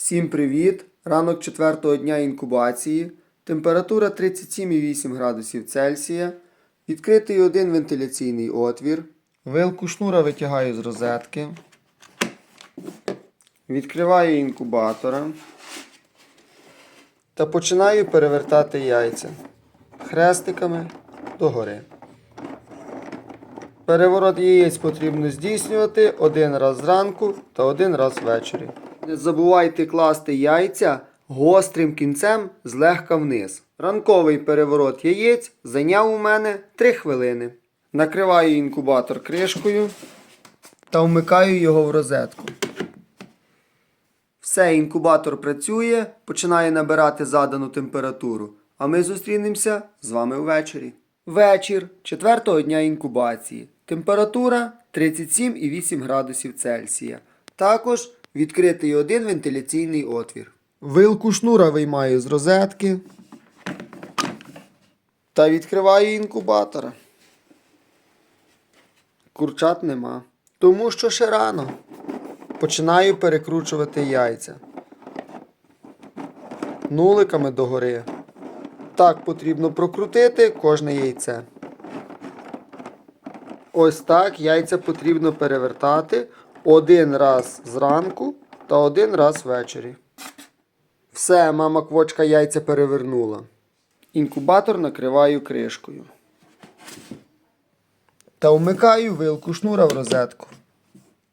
Всім привіт! Ранок четвертого дня інкубації. Температура 37,8 градусів Цельсія. Відкритий один вентиляційний отвір. Вилку шнура витягаю з розетки. Відкриваю інкубатора. Та починаю перевертати яйця хрестиками догори. Переворот яєць потрібно здійснювати один раз зранку та один раз ввечері. Не забувайте класти яйця гострим кінцем злегка вниз. Ранковий переворот яєць зайняв у мене 3 хвилини. Накриваю інкубатор кришкою та вмикаю його в розетку. Все, інкубатор працює, починає набирати задану температуру. А ми зустрінемося з вами ввечері. Вечір четвертого дня інкубації. Температура 37,8 градусів Цельсія. Також відкритий один вентиляційний отвір. Вилку шнура виймаю з розетки та відкриваю інкубатора. Курчат нема. Тому що ще рано. Починаю перекручувати яйця. Нуликами догори. Так потрібно прокрутити кожне яйце. Ось так яйця потрібно перевертати один раз зранку та один раз ввечері. Все, мама квочка яйця перевернула. Інкубатор накриваю кришкою. Та вмикаю вилку шнура в розетку.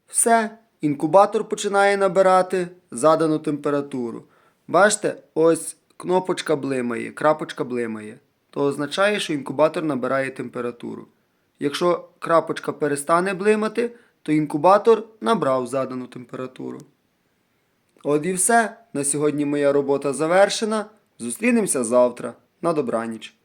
Все, інкубатор починає набирати задану температуру. Бачите, ось кнопочка блимає, крапочка блимає. То означає, що інкубатор набирає температуру. Якщо крапочка перестане блимати, то інкубатор набрав задану температуру. От і все. На сьогодні моя робота завершена. Зустрінемося завтра. На добраніч.